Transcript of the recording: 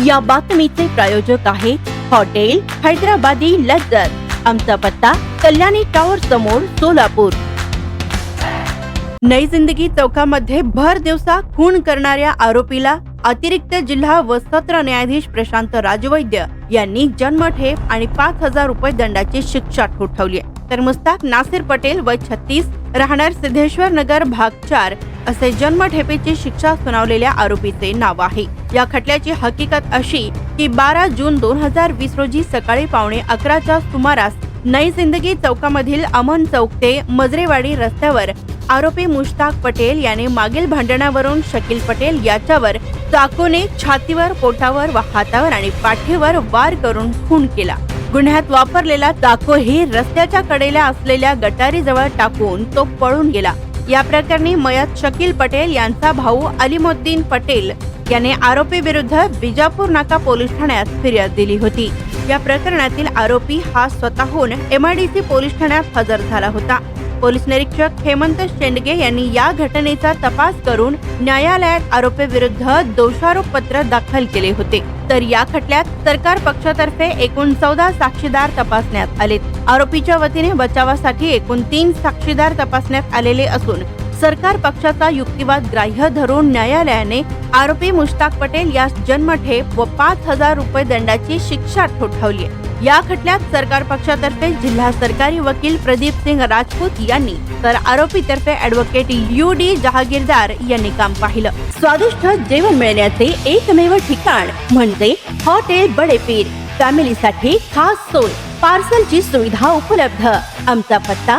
या बातमीचे प्रायोजक आहे हॉटेल हैदराबादी लज्जत आमचा पत्ता कल्याणी टॉवर समोर सोलापूर नई जिंदगी चौकामध्ये भर दिवसा खून करणाऱ्या आरोपीला अतिरिक्त जिल्हा व सत्र न्यायाधीश प्रशांत राजवैद्य यांनी जन्मठेप आणि पाच हजार रुपये दंडाची शिक्षा ठोठावली आहे. तर मुस्ताक नासिर पटेल वय छत्तीस राहणार सिद्धेश्वर नगर भाग चार असे जन्मठेपेची शिक्षा सुनावलेल्या आरोपीचे नाव आहे. या खटल्याची हकीकत अशी की बारा जून दोन हजार वीस रोजी सकाळी पावणे अकराच्या सुमारास नई जिंदगी चौकामधील अमन चौक ते मजरेवाडी रस्त्यावर आरोपी मुश्ताक पटेल याने मागील भांडणावरून शकील पटेल याच्यावर चाकूने छातीवर पोटावर व हातावर आणि पाठीवर वार करून खून केला. गुन्ह्यात वापरलेला चाकू ही रस्त्याच्या कडेला असलेल्या गटारीजवळ टाकून तो पळून गेला. या प्रकरणी मयत शकील पटेल यांचा भाऊ अलिमुद्दीन पटेल याने आरोपी विरुद्ध बिजापूर नाका पोलीस ठाण्यात फिर्याद दिली होती. या प्रकरणातील आरोपी हा स्वतःहून एमआयडीसी पोलीस ठाण्यात हजर झाला होता. पोलीस निरीक्षक हेमंत शेंडगे यांनी या घटनेचा तपास करून न्यायालयात आरोपी विरुद्ध दोषारोप पत्र दाखल केले होते तर या खटल्यात सरकार पक्षातर्फे एकूण चौदा साक्षीदार तपासण्यात आलेत आरोपीच्या वतीने बचावासाठी एकूण तीन साक्षीदार तपासण्यात आलेले असून सरकार पक्षाचा युक्तिवाद ग्राह्य धरून न्यायालयाने आरोपी मुश्ताक पटेल यास जन्मठेप व पाच हजार रुपये दंडाची शिक्षा ठोठावली आहे. या खटल्यात सरकार पक्षातर्फे जिल्हा सरकारी वकील प्रदीप सिंग राजपूत यांनी तर आरोपीतर्फे ऍडव्होकेट यू डी जहागीरदार यांनी काम पाहिलं. स्वादिष्ट जेवण मिळण्याचे एकमेव ठिकाण म्हणजे हॉटेल बडेपीर. फॅमिलीसाठी खास सोय पार्सलची सुविधा उपलब्ध. आमचा पत्ता